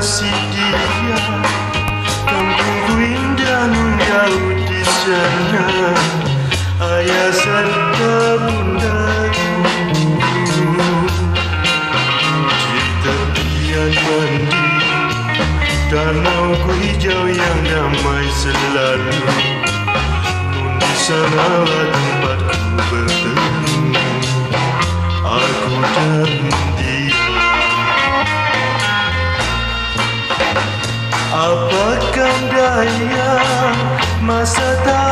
kasih dia. Kampungku indah jauh di sana. Ayah serta bundaku Di tepian mandi Danau ku hijau yang damai selalu. Di sanalah tempatku bertemu Apakah daya Masa kembali